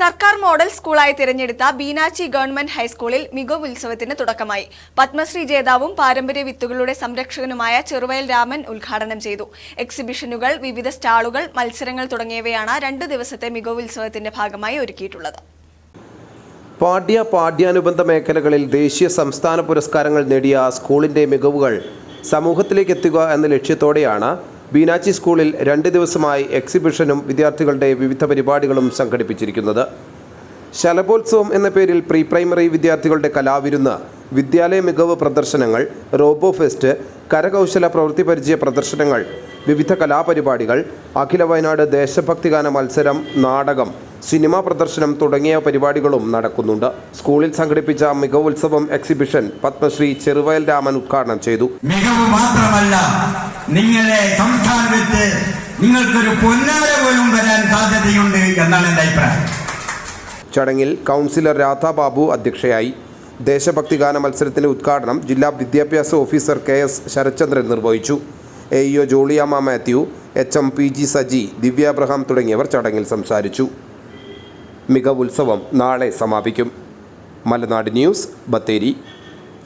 സർക്കാർ മോഡൽ സ്കൂളായി തിരഞ്ഞെടുത്ത ബീനാച്ചി ഗവൺമെന്റ് ഹൈസ്കൂളിൽ മികവ് ഉത്സവത്തിന് തുടക്കമായി. പത്മശ്രീ ജേതാവും പാരമ്പര്യ വിത്തുകളുടെ സംരക്ഷകനുമായ ചെറുവയൽ രാമൻ ഉദ്ഘാടനം ചെയ്തു. എക്സിബിഷനുകൾ വിവിധ സ്റ്റാളുകൾ മത്സരങ്ങൾ തുടങ്ങിയവയാണ് രണ്ടു ദിവസത്തെ മികവ് ഉത്സവത്തിന്റെ ഭാഗമായി ഒരുക്കിയിട്ടുള്ളത്. പാഠ്യ പാഠ്യാനുബന്ധ മേഖലകളിൽ ദേശീയ സംസ്ഥാന പുരസ്കാരങ്ങൾ നേടിയ സ്കൂളിന്റെ മികവുകൾ സമൂഹത്തിലേക്ക് എത്തുക എന്ന ലക്ഷ്യത്തോടെയാണ് ബീനാച്ചി സ്കൂളിൽ രണ്ട് ദിവസമായി എക്സിബിഷനും വിദ്യാർത്ഥികളുടെ വിവിധ പരിപാടികളും സംഘടിപ്പിച്ചിരിക്കുന്നത്. ശലഭോത്സവം എന്ന പേരിൽ പ്രീ പ്രൈമറി വിദ്യാർത്ഥികളുടെ കലാവിരുന്ന് വിദ്യാലയ മികവ് പ്രദർശനങ്ങൾ റോബോ ഫെസ്റ്റ് കരകൗശല പ്രവൃത്തി പരിചയ പ്രദർശനങ്ങൾ വിവിധ കലാപരിപാടികൾ അഖില വയനാട് ദേശഭക്തിഗാന മത്സരം നാടകം സിനിമാ പ്രദർശനം തുടങ്ങിയ പരിപാടികളും നടക്കുന്നുണ്ട്. സ്കൂളിൽ സംഘടിപ്പിച്ച മികവുത്സവം എക്സിബിഷൻ പത്മശ്രീ ചെറുവയൽ രാമൻ ഉദ്ഘാടനം ചെയ്തു. മികവ് മാത്രമല്ല നിങ്ങളെ സംസ്ഥാനത്ത് നിങ്ങൾക്കൊരു പൊന്നാര പോലും വരാൻ സാധ്യതയുണ്ട് എന്നാണ് എന്റെ അഭിപ്രായം. ചടങ്ങിൽ കൗൺസിലർ രാധാബാബു അധ്യക്ഷയായി. ദേശഭക്തി ഗാന മത്സരത്തിന്റെ ഉദ്ഘാടനം ജില്ലാ വിദ്യാഭ്യാസ ഓഫീസർ കെ എസ് ശരത്ചന്ദ്രൻ നിർവഹിച്ചു. A EO Jolliyamma Mathew H M P G Saji Divya Abraham തുടങ്ങിയവർ ചടങ്ങിൽ സംസാരിച്ചു. മികവുത്സവം നാളെ സമാപിക്കും. മലനാട് ന്യൂസ് ബത്തേരി.